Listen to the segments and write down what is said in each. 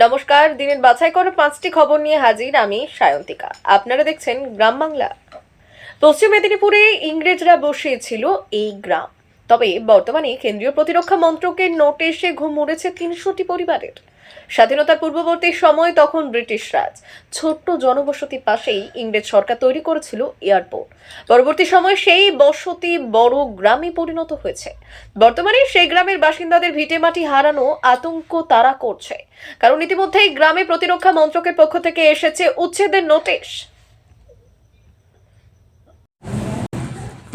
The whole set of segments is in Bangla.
নমস্কার, দিনের বাছাই করে পাঁচটি খবর নিয়ে হাজির আমি সায়ন্তিকা। আপনারা দেখছেন গ্রাম বাংলা। পশ্চিম মেদিনীপুরে ইংরেজরা বসিয়েছিল এই গ্রাম। তবে বর্তমানে কেন্দ্রীয় প্রতিরক্ষা মন্ত্রকের নোটিশে ঘুম উড়েছে তিনশোটি পরিবারের। স্বাধীনতার পূর্ববর্তী সময় তখন ব্রিটিশ রাজ। ছোট্ট জনবসতির পাশেই ইংরেজ সরকার তৈরি করেছিল এয়ারপোর্ট। পরবর্তী সময়ে সেই বসতি বড় গ্রামে পরিণত হয়েছে। বর্তমানে সেই গ্রামের বাসিন্দাদের ভিটেমাটি হারানো আতঙ্ক তারা করছে। কারণ ইতিমধ্যেই গ্রামে প্রতিরক্ষা মন্ত্রকের পক্ষ থেকে এসেছে উচ্ছেদের নোটিশ।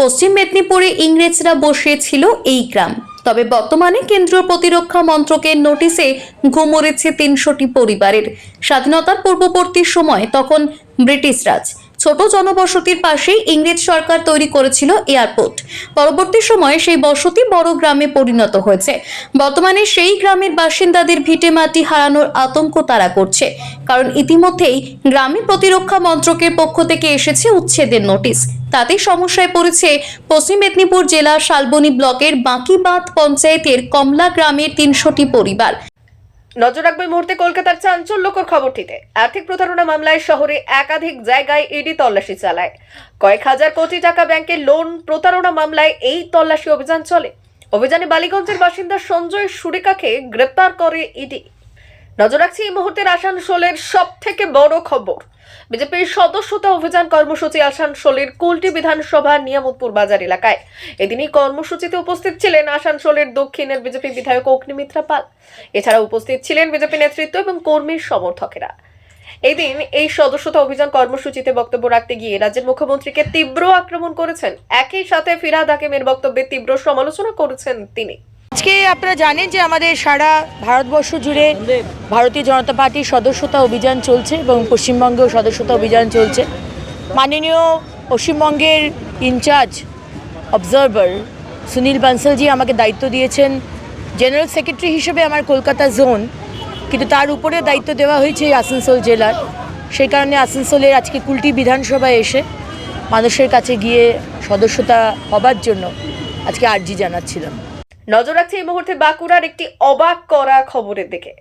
পশ্চিম মেদিনীপুরে ইংরেজরা বসিয়েছিল এই গ্রাম। তবে বর্তমানে কেন্দ্রীয় প্রতিরক্ষা মন্ত্রকের নোটিশে ঘুম উড়েছে তিনশোটি পরিবারের। স্বাধীনতার পূর্ববর্তী সময় তখন ব্রিটিশ রাজ ছোট জনবসতির পাশেই ইংরেজ সরকার তৈরি করেছিল এয়ারপোর্ট। পরবর্তী সময়ে সেই বসতি বড় গ্রামে পরিণত হয়েছে। বর্তমানে সেই গ্রামের বাসিন্দাদের ভিটে মাটি হারানোর আতঙ্ক তারা করছে। কারণ ইতিমধ্যেই গ্রামীণ প্রতিরক্ষা মন্ত্রকের পক্ষ থেকে এসেছে উচ্ছেদের নোটিশ। তাতে সমস্যায় পড়েছে পশ্চিম মেদিনীপুর জেলার শালবনী ব্লকের বাঁকিবাঁধ পঞ্চায়েতের কমলা গ্রামের তিনশোটি পরিবার। নজর রাখবে মুহূর্তে কলকাতার চাঞ্চল্যকর খবরটিতে। আর্থিক প্রতারণা মামলায় শহরে একাধিক জায়গায় ইডি তল্লাশি চালায়। কয়েক হাজার কোটি টাকা ব্যাংকের লোন প্রতারণা মামলায় এই তল্লাশি অভিযান চলে। অভিযানে বালিগঞ্জের বাসিন্দা সঞ্জয় সুরেকাকে গ্রেপ্তার করে ইডি। নজর রাখছি এই মুহূর্তের আসানসোলের সব থেকে বড় খবর। বিজেপির সদস্যতা অভিযান কর্মসূচি আসানসোলের কুলটি বিধানসভার নিয়ামতপুর বাজার এলাকায়। এদিনই কর্মসূচিতে উপস্থিত ছিলেন আসানসোলের দক্ষিণের বিজেপি বিধায়ক অগ্নিমিত্রা পাল। এছাড়া উপস্থিত ছিলেন বিজেপি নেতৃত্ব এবং কর্মীর সমর্থকেরা। এদিন এই সদস্যতা অভিযান কর্মসূচিতে বক্তব্য রাখতে গিয়ে রাজ্যের মুখ্যমন্ত্রীকে তীব্র আক্রমণ করেছেন। একই সাথে ফিরাদ হাকিমের বক্তব্যে তীব্র সমালোচনা করেছেন তিনি। আজকে আপনারা জানেন যে আমাদের সারা ভারতবর্ষ জুড়ে ভারতীয় জনতা পার্টির সদস্যতা অভিযান চলছে এবং পশ্চিমবঙ্গেও সদস্যতা অভিযান চলছে। মাননীয় পশ্চিমবঙ্গের ইনচার্জ অবজারভার সুনীল বানসালজি আমাকে দায়িত্ব দিয়েছেন, জেনারেল সেক্রেটারি হিসেবে আমার কলকাতা জোন, কিন্তু তার উপরে দায়িত্ব দেওয়া হয়েছে আসানসোল জেলার। সেই কারণে আসানসোলের আজকে কুলটি বিধানসভায় এসে মানুষের কাছে গিয়ে সদস্যতা হবার জন্য আজকে আর্জি জানাচ্ছিলাম। নজর রাখছে এই মুহূর্তে বাঁকুড়ার একটি অবাক করা খবরের দিকে।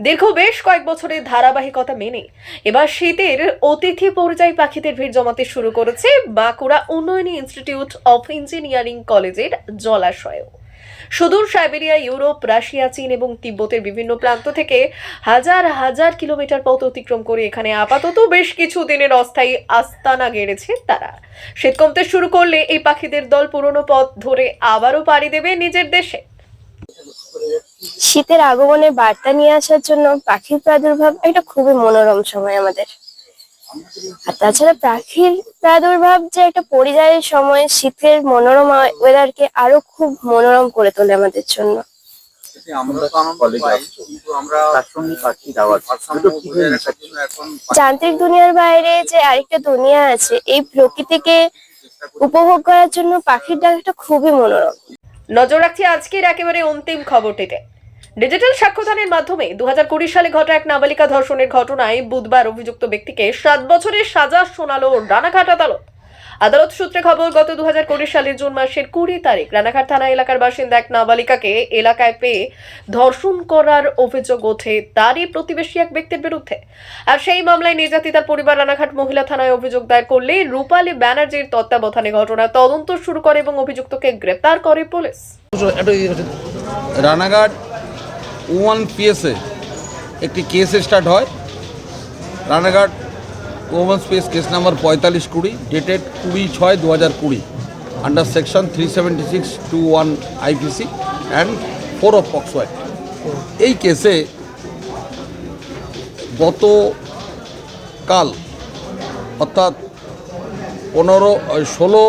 দীর্ঘ বেশ কয়েক বছরের ধারাবাহিকতা মেনে এবার শীতের অতিথি পরিযায়ী পাখিদের ভিড় জমাতে শুরু করেছে Bankura Unnayani institute of engineering কলেজের জলাশয়েও। সুদূর সাইবেরিয়া, ইউরোপ, রাশিয়া, চীন এবং তিব্বতের বিভিন্ন প্রান্ত থেকে হাজার হাজার কিলোমিটার পথ অতিক্রম করে এখানে আপাতত বেশ কিছু দিনের অস্থায়ী আস্তানা গেড়েছে তারা। শীত কমতে শুরু করলে এই পাখিদের দল পুরনো পথ ধরে আবারও পাড়ি দেবে নিজের দেশে। শীতের আগমনে বার্তা নিয়ে আসার জন্য পাখির প্রাদুর্ভাব একটা খুবই মনোরম সময় আমাদের। আর তাছাড়া পাখির প্রাদুর্ভাব যে একটা পরিযায়ী সময় শীতের মনোরম ওয়েদারকে আরও খুব মনোরম করে তোলে আমাদের জন্য। যান্ত্রিক দুনিয়ার বাইরে যে আরেকটা দুনিয়া আছে এই প্রকৃতিকে উপভোগ করার জন্য পাখির ডাকটা খুবই মনোরম। নজর রাখছি আজকের একেবারে অন্তিম খবরটিতে। ডিজিটাল সাক্ষ্যদানের মাধ্যমে দু সালে ঘটা এক নাবালিকা ধর্ষণের ঘটনায় বুধবার অভিযুক্ত ব্যক্তিকে সাত বছরের সাজা শোনালো রানাঘাট আদালত। আদালত সূত্রে খবর, গত দু সালের জুন মাসের কুড়ি তারিখ রানাঘাট থানা এলাকার বাসিন্দা এক নাবালিকাকে এলাকায় পেয়ে ধর্ষণ করার অভিযোগ ওঠে তারই প্রতিবেশী এক ব্যক্তির বিরুদ্ধে। আর সেই মামলায় নির্যাতিতার পরিবার রানাঘাট মহিলা থানায় অভিযোগ দায়ের করলে রূপালী ব্যানার্জির তত্ত্বাবধানে ঘটনা তদন্ত শুরু করে এবং অভিযুক্তকে গ্রেপ্তার করে পুলিশ। রানাঘাট ওয়ান পিএসে একটি কেস স্টার্ট হয়। Ranaghat one space case number পঁয়তাল্লিশ কুড়ি ডেটেড কুড়ি ছয় দু হাজার কুড়ি under section three seventy six two one IPC and four of POCSO act এই কেসে গতকাল, অর্থাৎ পনেরো ষোলো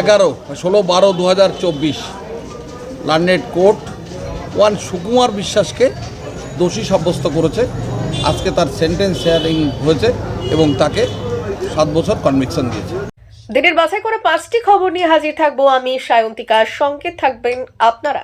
এগারো, ষোলো বারো দু হাজার চব্বিশ লার্নেড কোর্ট ওয়ান সুকুমার বিশ্বাসকে দোষী সাব্যস্ত করেছে। আজকে তার সেন্টেন্স শেয়ারিং হয়েছে এবং তাকে সাত বছর কনভিকশন দিয়েছে। দিনের বাছাই করে পাঁচটি খবর নিয়ে হাজির থাকব আমি সায়ন্তিকার সঙ্গে থাকবেন আপনারা।